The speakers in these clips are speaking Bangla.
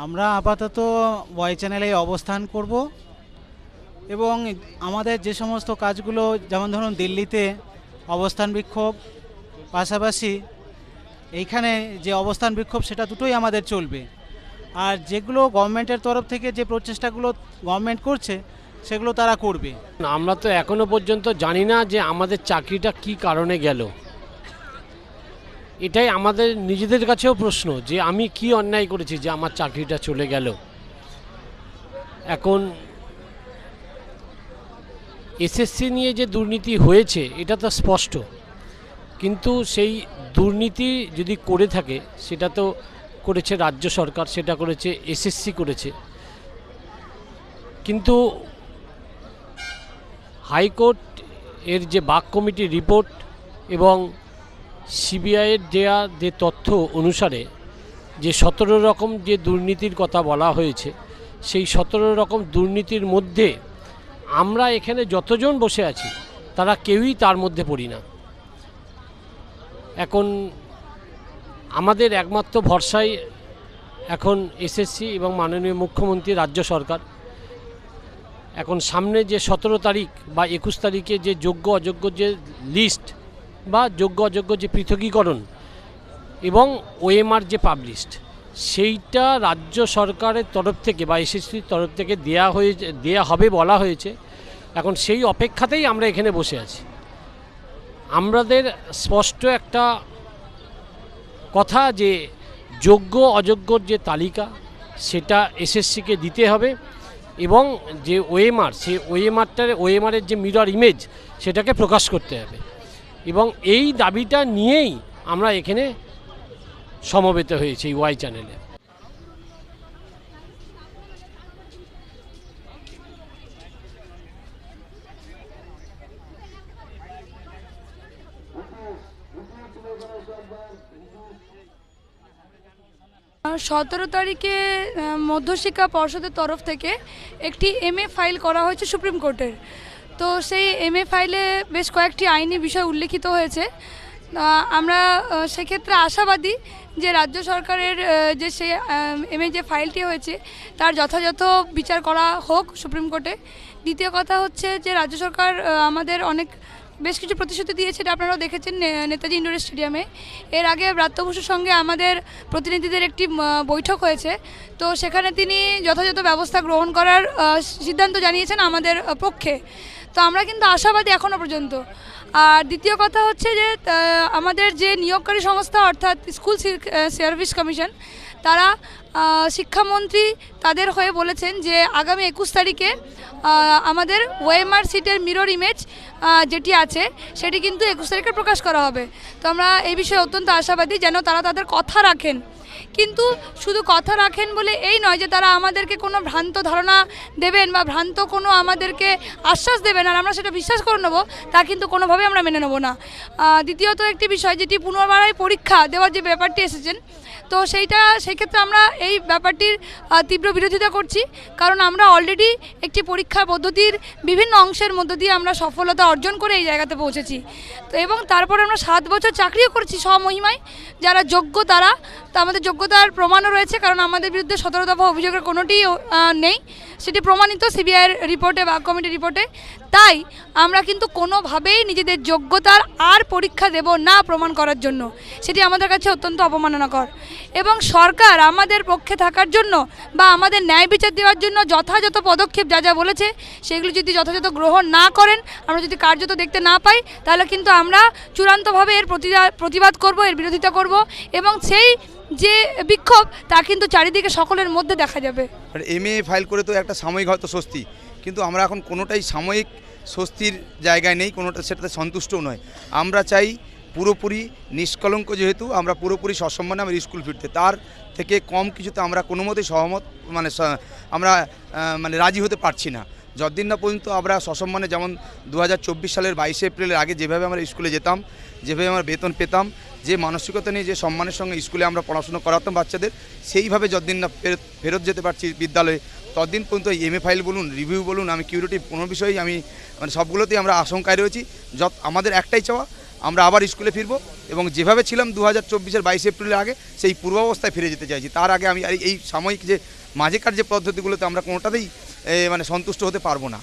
আমরা আপাতত ওয়াই চ্যানেলে অবস্থান করব এবং আমাদের যে সমস্ত কাজগুলো, যেমন ধরুন দিল্লিতে অবস্থান বিক্ষোভ, পাশাপাশি এইখানে যে অবস্থান বিক্ষোভ, সেটা দুটোই আমাদের চলবে। আর যেগুলো গভর্নমেন্টের তরফ থেকে যে প্রচেষ্টাগুলো গভর্নমেন্ট করছে, সেগুলো তারা করবে। আমরা তো এখনও পর্যন্ত জানি না যে আমাদের চাকরিটা কি কারণে গেল। এটাই আমাদের নিজেদের কাছেও প্রশ্ন যে আমি কি অন্যায় করেছি যে আমার চাকরিটা চলে গেল। এখন এসএসসি নিয়ে যে দুর্নীতি হয়েছে, এটা তো স্পষ্ট। কিন্তু সেই দুর্নীতি যদি করে থাকে, সেটা তো করেছে রাজ্য সরকার, সেটা করেছে এসএসসি করেছে। কিন্তু হাইকোর্ট এর যে বাক কমিটির রিপোর্ট এবং সিবিআইয়ের দেয়া যে তথ্য অনুসারে যে সতেরো রকম যে দুর্নীতির কথা বলা হয়েছে, সেই সতেরো রকম দুর্নীতির মধ্যে আমরা এখানে যতজন বসে আছি, তারা কেউই তার মধ্যে পড়ি না। এখন আমাদের একমাত্র ভরসাই এখন এসএসসি এবং মাননীয় মুখ্যমন্ত্রী রাজ্য সরকার। এখন সামনে যে সতেরো তারিখ বা একুশ তারিখে যে যোগ্য অযোগ্য যে লিস্ট বা যোগ্য অযোগ্য যে পৃথকীকরণ এবং ওএমআর যে পাবলিশড সেইটা রাজ্য সরকারের তরফ থেকে বা এসএসসির তরফ থেকে দেয়া হয়ে দেয়া হবে বলা হয়েছে। এখন সেই অপেক্ষাতেই আমরা এখানে বসে আছি। আমাদের স্পষ্ট একটা কথা যে যোগ্য অযোগ্যর যে তালিকা, সেটা এসএসসিকে দিতে হবে এবং যে ওএমআর, সেই ওএমআরটার, ওএমআরের যে মিরর ইমেজ সেটাকে প্রকাশ করতে হবে। এবং এই দাবিটা নিয়েই আমরা এখানে সমবেত হয়েছি ওয়াই চ্যানেলে। সতেরো তারিখে মধ্যশিক্ষা পর্ষদের তরফ থেকে একটি এমএ ফাইল করা হয়েছে সুপ্রিম কোর্টের। তো সেই এমএ ফাইলে বেশ কয়েকটি আইনি বিষয় উল্লেখিত হয়েছে। আমরা সেক্ষেত্রে আশাবাদী যে রাজ্য সরকারের যে সে এমএ যে ফাইলটি হয়েছে, তার যথাযথ বিচার করা হোক সুপ্রিম কোর্টে। দ্বিতীয় কথা হচ্ছে যে রাজ্য সরকার আমাদের অনেক, বেশ কিছু প্রতিশ্রুতি দিয়েছে, এটা আপনারাও দেখেছেন নেতাজি ইন্ডোর স্টেডিয়ামে। এর আগে ব্রাত্য সঙ্গে আমাদের প্রতিনিধিদের একটি বৈঠক হয়েছে। তো সেখানে তিনি যথাযথ ব্যবস্থা গ্রহণ করার সিদ্ধান্ত জানিয়েছেন আমাদের পক্ষে। তো আমরা কিন্তু আশাবাদী এখনও পর্যন্ত। আর দ্বিতীয় কথা হচ্ছে যে আমাদের যে নিয়োগকারী সংস্থা, অর্থাৎ স্কুল সার্ভিস কমিশন, তারা শিক্ষামন্ত্রী তাদের হয়ে বলেছেন যে, আগামী একুশ তারিখে আমাদের ওয়েমার সিটের মিরর ইমেজ যেটি আছে, সেটি কিন্তু একুশ তারিখে প্রকাশ করা হবে। তো আমরা এই বিষয়ে অত্যন্ত আশাবাদী যেন তারা তাদের কথা রাখেন। কিন্তু শুধু কথা রাখেন বলে এই নয় যে তারা আমাদেরকে কোনো ভ্রান্ত ধারণা দেবেন বা ভ্রান্ত কোনো আমাদেরকে আশ্বাস দেবেন, আর আমরা সেটা বিশ্বাস করে নেব, তা কিন্তু কোনোভাবেই আমরা মেনে নেব না। দ্বিতীয়ত একটি বিষয়, যেটি পুনর্বারায় পরীক্ষা দেওয়ার যে ব্যাপারটি এসেছেন তো সেইটা সেই ক্ষেত্রে আমরা এই ব্যাপারটির তীব্র বিরোধিতা করছি। কারণ আমরা অলরেডি একটি পরীক্ষা পদ্ধতির বিভিন্ন অংশের মধ্য দিয়ে আমরা সফলতা অর্জন করে এই জায়গাতে পৌঁছেছি। তো এবং তারপরে আমরা সাত বছর চাকরিও করেছি স্বমহিমায়। যারা যোগ্য তারা, তো আমাদের যোগ্যতার প্রমাণও রয়েছে, কারণ আমাদের বিরুদ্ধে সতেরো দফা অভিযোগের কোনোটি নেই। সেটি প্রমাণিত সিবিআইয়ের রিপোর্টে বা কমিটির রিপোর্টে তাই আমরা কিন্তু কোনোভাবেই নিজেদের যোগ্যতার আর পরীক্ষা দেব না প্রমাণ করার জন্য। সেটি আমাদের কাছে অত্যন্ত অপমাননাকর। এবং সরকার আমাদের পক্ষে থাকার জন্য বা আমাদের ন্যায় বিচার দেওয়ার জন্য যথাযথ পদক্ষেপ যা যা বলেছে, সেগুলো যদি যথাযথ গ্রহণ না করেন, আমরা যদি কার্যত দেখতে না পাই, তাহলে কিন্তু আমরা চূড়ান্তভাবে এর প্রতিবাদ করব, এর বিরোধিতা করব এবং সেই যে বিক্ষোভ, তা কিন্তু চারিদিকে সকলের মধ্যে দেখা যাবে। এম এ ফাইল করে তো একটা সাময়িক হয়তো স্বস্তি, কিন্তু আমরা এখন কোনোটাই সাময়িক স্বস্তির জায়গায় নেই, কোনোটা সেটাতে সন্তুষ্টও নয়। আমরা চাই পুরোপুরি নিষ্কলঙ্ক যেহেতু, আমরা পুরোপুরি সসম্মানে আমরা স্কুল ফিরতে। তার থেকে কম কিছুতে আমরা কোনো মতেই সহমত মানে আমরা মানে রাজি হতে পারছি না। যতদিন না পর্যন্ত আমরা সসম্মানে যেমন দু হাজার চব্বিশ সালের বাইশে এপ্রিলের আগে যেভাবে আমরা স্কুলে যেতাম, যেভাবে আমরা বেতন পেতাম, যে মানসিকতা নিয়ে যে সম্মানের সঙ্গে স্কুলে আমরা পড়াশোনা করাতাম বাচ্চাদের, সেইভাবে যতদিন না ফেরত ফেরত যেতে পারছি বিদ্যালয়ে, ততদিন পর্যন্ত এম এ ফাইল বলুন রিভিউ বলুন, আমি কিউরিটি কোনো বিষয়েই আমি মানে সবগুলোতেই আমরা আশঙ্কায় রয়েছি। যত, আমাদের একটাই চাওয়া আমরা আবার স্কুলে ফিরবো এবং যেভাবে ছিলাম দু হাজার চব্বিশের বাইশে এপ্রিলের আগে, সেই পূর্বাবস্থায় ফিরে যেতে চাইছি। তার আগে আমি এই সাময়িক যে মাঝেকার যে পদ্ধতিগুলোতে আমরা কোনোটাতেই মানে সন্তুষ্ট হতে পারব না।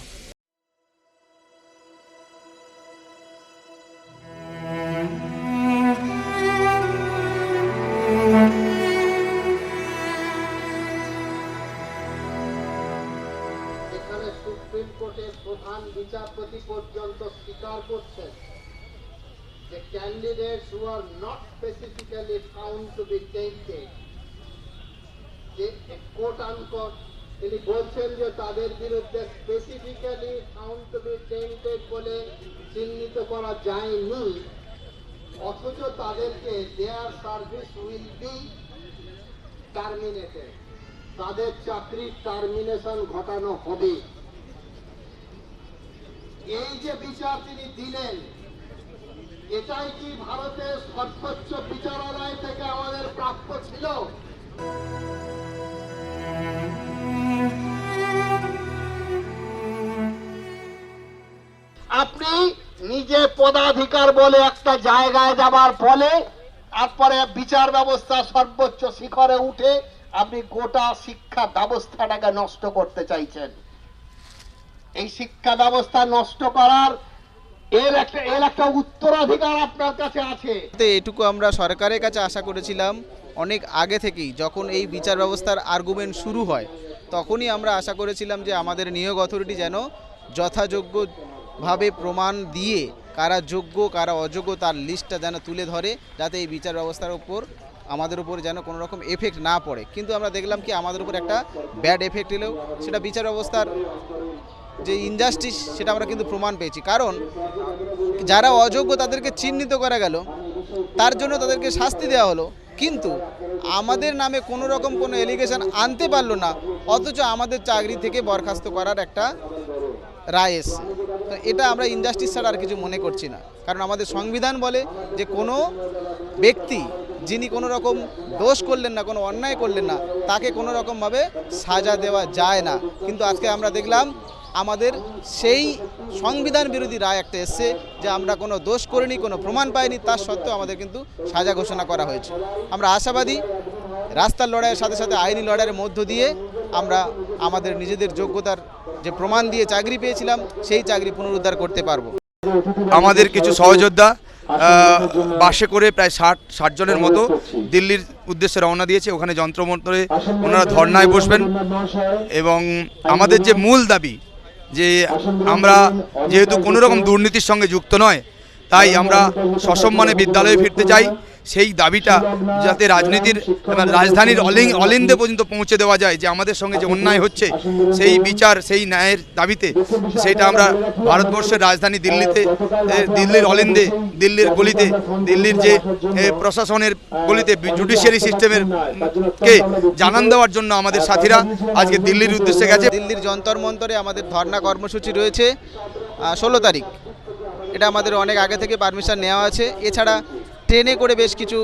প্রধান বিচারপতি পর্যন্ত স্বীকার করছেন। যে candidates who are not specifically found to be tainted যে কোর্ট আনকোট তিনি বলছেন যে তাদের বিরুদ্ধে specifically found to be tainted বলে চিহ্নিত করা যায়নি, অথচ তাদেরকে their service will be terminated তাদের চাকরির টার্মিনেশন ঘটানো হবে। এই যে বিচার তিনি দিলেন এটাই কি ভারতের সর্বোচ্চ বিচারালয় থেকে আমাদের প্রাপ্য ছিল? আপনি নিজে পদাধিকার বলে একটা জায়গায় যাবার ফলে তারপরে বিচার ব্যবস্থা সর্বোচ্চ শিখরে উঠে আপনি গোটা শিক্ষা ব্যবস্থাটাকে নষ্ট করতে চাইছেন। এই শিক্ষা ব্যবস্থা নষ্ট করার এর এটুকু আমরা সরকারের কাছে আশা করেছিলাম অনেক আগে থেকেই, যখন এই বিচার ব্যবস্থার আর্গুমেন্ট শুরু হয়, তখনই আমরা আশা করেছিলাম যে আমাদের নিয়োগ অথরিটি যেন যথাযোগ্যভাবে প্রমাণ দিয়ে কারা যোগ্য, কারা অযোগ্য তার লিস্টটা যেন তুলে ধরে, যাতে এই বিচার ব্যবস্থার উপর, আমাদের উপর যেন কোনো রকম এফেক্ট না পড়ে। কিন্তু আমরা দেখলাম কি আমাদের উপর একটা ব্যাড এফেক্ট এলেও, সেটা বিচার ব্যবস্থার যে ইনজাস্টিস সেটা আমরা কিন্তু প্রমাণ পেয়েছি। কারণ যারা অযোগ্য তাদেরকে চিহ্নিত করা গেল, তার জন্য তাদেরকে শাস্তি দেওয়া হলো। কিন্তু আমাদের নামে কোনো রকম কোনো এলিগেশন আনতে পারল না, অথচ আমাদের চাকরি থেকে বরখাস্ত করার একটা রায় এসছে। তো এটা আমরা ইনজাস্টিস ছাড়া আর কিছু মনে করছি না। কারণ আমাদের সংবিধান বলে যে কোনো ব্যক্তি যিনি কোনো রকম দোষ করলেন না, কোনো অন্যায় করলেন না, তাকে কোনো রকমভাবে সাজা দেওয়া যায় না। কিন্তু আজকে আমরা দেখলাম আমাদের সেই সংবিধান বিরোধী রায় একটা এসছে যে আমরা কোনো দোষ করিনি, কোনো প্রমাণ পাইনি তার সত্ত্বেও আমাদের কিন্তু সাজা ঘোষণা করা হয়েছে। আমরা আশাবাদী রাস্তার লড়াইয়ের সাথে সাথে আইনি লড়াইয়ের মধ্য দিয়ে আমরা আমাদের নিজেদের যোগ্যতার যে প্রমাণ দিয়ে চাকরি পেয়েছিলাম, সেই চাকরি পুনরুদ্ধার করতে পারব। আমাদের কিছু সহযোদ্ধা বাসে করে প্রায় ষাট ষাট জনের মতো দিল্লির উদ্দেশ্যে রওনা দিয়েছে। ওখানে যন্ত্রমন্ত্রে ওনারা ধর্নায় বসবেন এবং আমাদের যে মূল দাবি যে আমরা যেহেতু কোনো রকম দুর্নীতির সঙ্গে যুক্ত নয়, তাই আমরা সসম্মানে বিদ্যালয়ে ফিরতে চাই। সেই দাবিটা যাতে রাজনীতির রাজধানীর অলিং অলিন্দে পর্যন্ত পৌঁছে দেওয়া যায়, যে আমাদের সঙ্গে যে অন্যায় হচ্ছে, সেই বিচার, সেই ন্যায়ের দাবিতে, সেটা আমরা ভারতবর্ষের রাজধানী দিল্লিতে দিল্লির অলিন্দে, দিল্লির গলিতে, দিল্লির যে প্রশাসনের গলিতে জুডিশিয়ারি সিস্টেমের কে জানান দেওয়ার জন্য আমাদের সাথীরা আজকে দিল্লির উদ্দেশ্যে গেছে। দিল্লির যন্তর মন্তরে আমাদের ধর্না কর্মসূচি রয়েছে ষোলো তারিখ। এটা আমাদের অনেক আগে থেকে পারমিশন নেওয়া আছে। এছাড়া ট্রেনে করে বেশ কিছু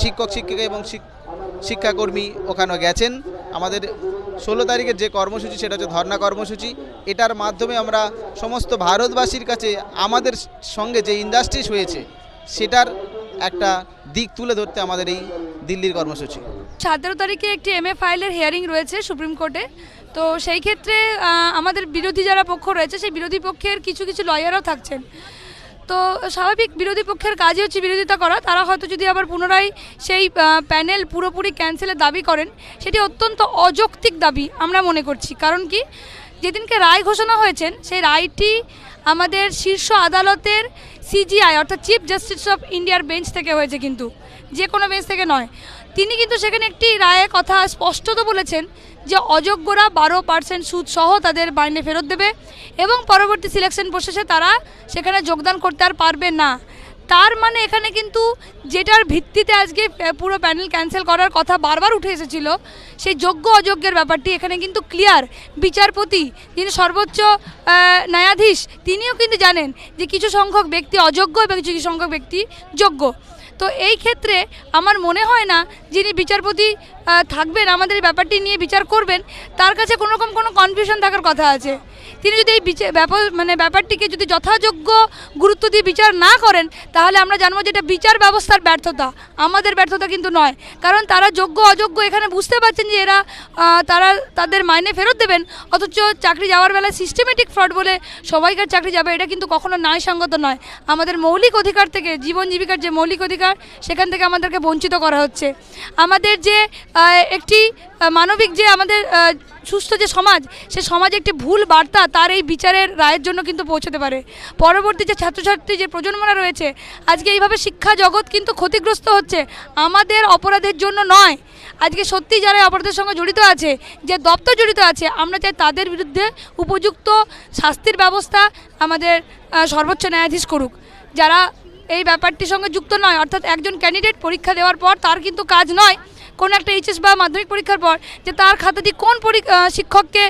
শিক্ষক, শিক্ষিকা এবং শিক্ষাকর্মী ওখানে গেছেন। আমাদের ষোলো তারিখের যে কর্মসূচি, সেটা হচ্ছে ধর্না কর্মসূচি। এটার মাধ্যমে আমরা সমস্ত ভারতবাসীর কাছে আমাদের সঙ্গে যে ইন্ডাস্ট্রিজ হয়েছে, সেটার একটা দিক তুলে ধরতে আমাদের এই দিল্লির কর্মসূচি। সতেরো তারিখে একটি এম এ ফাইলের হিয়ারিং রয়েছে সুপ্রিম কোর্টে। তো সেই ক্ষেত্রে আমাদের বিরোধী যারা পক্ষ রয়েছে, সেই বিরোধী পক্ষের কিছু কিছু লয়ারও থাকছেন। তো স্বাভাবিক বিরোধী পক্ষের কাজই হচ্ছে বিরোধিতা করা। তারা হয়তো যদি আবার পুনরায় সেই প্যানেল পুরোপুরি ক্যান্সেলের দাবি করেন, সেটি অত্যন্ত অযৌক্তিক দাবি আমরা মনে করছি। কারণ কি? যেদিনকে রায় ঘোষণা হয়েছেন, সেই রায়টি আমাদের শীর্ষ আদালতের সিজিআই অর্থাৎ চিফ জাস্টিস অফ ইন্ডিয়ার বেঞ্চ থেকে হয়েছে কিন্তু। যে কোনো বেঞ্চ থেকে নয়। তিনি কিন্তু সেখানে একটি রায়ে কথা স্পষ্টত বলেছেন যে অযোগ্যরা বারো পার্সেন্ট সুদ সহ তাদের মাইনে ফেরত দেবে এবং পরবর্তী সিলেকশন প্রসেসে তারা সেখানে যোগদান করতে আর পারবে না। তার মানে এখানে কিন্তু যেটার ভিত্তিতে আজকে পুরো প্যানেল ক্যান্সেল করার কথা বারবার উঠে এসেছিল, সেই যোগ্য অযোগ্যের ব্যাপারটি এখানে কিন্তু ক্লিয়ার বিচারপতি যিনি সর্বোচ্চ ন্যায়াধীশ, তিনিও কিন্তু জানেন যে কিছু সংখ্যক ব্যক্তি অযোগ্য এবং কিছু সংখ্যক ব্যক্তি যোগ্য। তো এই ক্ষেত্রে আমার মনে হয় না যিনি বিচারপতি থাকবেন, আমাদের ব্যাপারটি নিয়ে বিচার করবেন, তার কাছে কোনো রকম কোনো কনফিউশন থাকার কথা আছে। তিনি যদি এই বিচার ব্যাপার মানে ব্যাপারটিকে যদি যথাযোগ্য গুরুত্ব দিয়ে বিচার না করেন, তাহলে আমরা জানব যে এটা বিচার ব্যবস্থার ব্যর্থতা। আমাদের ব্যর্থতা কিন্তু নয়। কারণ তারা যোগ্য, অযোগ্য এখানে বুঝতে পারছেন যে এরা তারা তাদের মাইনে ফেরত দেবেন, অথচ চাকরি যাওয়ার বেলায় সিস্টেমেটিক ফ্রড বলে সবাইকার চাকরি যাবে, এটা কিন্তু কখনো ন্যায়সঙ্গত নয়। আমাদের মৌলিক অধিকার থেকে, জীবন জীবিকার যে মৌলিক অধিকার, সেখান থেকে আমাদেরকে বঞ্চিত করা হচ্ছে। আমাদের যে একটি মানবিক যে আমাদের সুস্থ যে সমাজ, সে সমাজে একটি ভুল বার্তা তার এই বিচারের রায়ের জন্য কিন্তু পৌঁছতে পারে। পরবর্তী যে ছাত্রছাত্রী যে প্রজন্মরা রয়েছে, আজকে এইভাবে শিক্ষা জগৎ কিন্তু ক্ষতিগ্রস্ত হচ্ছে, আমাদের অপরাধের জন্য নয়। আজকে সত্যি যারা অপরাধের সঙ্গে জড়িত আছে, যে দপ্তর জড়িত আছে, আমরা চাই তাদের বিরুদ্ধে উপযুক্ত শাস্তির ব্যবস্থা আমাদের সর্বোচ্চ ন্যায়াধীশ করুক। যারা এই ব্যাপারটির সঙ্গে যুক্ত নয়, অর্থাৎ একজন ক্যান্ডিডেট পরীক্ষা দেওয়ার পর তার কিন্তু কাজ নয় কোনো একটা এইচএস বা মাধ্যমিক পরীক্ষার পর যে তার খাতাটি কোন শিক্ষককে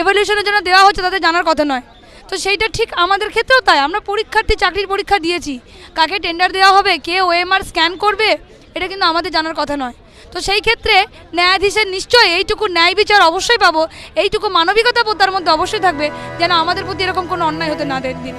এভালুয়েশনের জন্য দেওয়া হচ্ছে তাদের জানার কথা নয়। তো সেইটা ঠিক আমাদের ক্ষেত্রেও তাই। আমরা পরীক্ষার্থী, চাকরির পরীক্ষা দিয়েছি। কাকে টেন্ডার দেওয়া হবে, কে ওএমআর স্ক্যান করবে, এটা কিন্তু আমাদের জানার কথা নয়। তো সেই ক্ষেত্রে ন্যায়াধীশের নিশ্চয়ই এইটুকু ন্যায় বিচার অবশ্যই পাবো, এইটুকু মানবিকতা তার মধ্যে অবশ্যই থাকবে, যেন আমাদের প্রতি এরকম কোনো অন্যায় হতে না দেয় দিন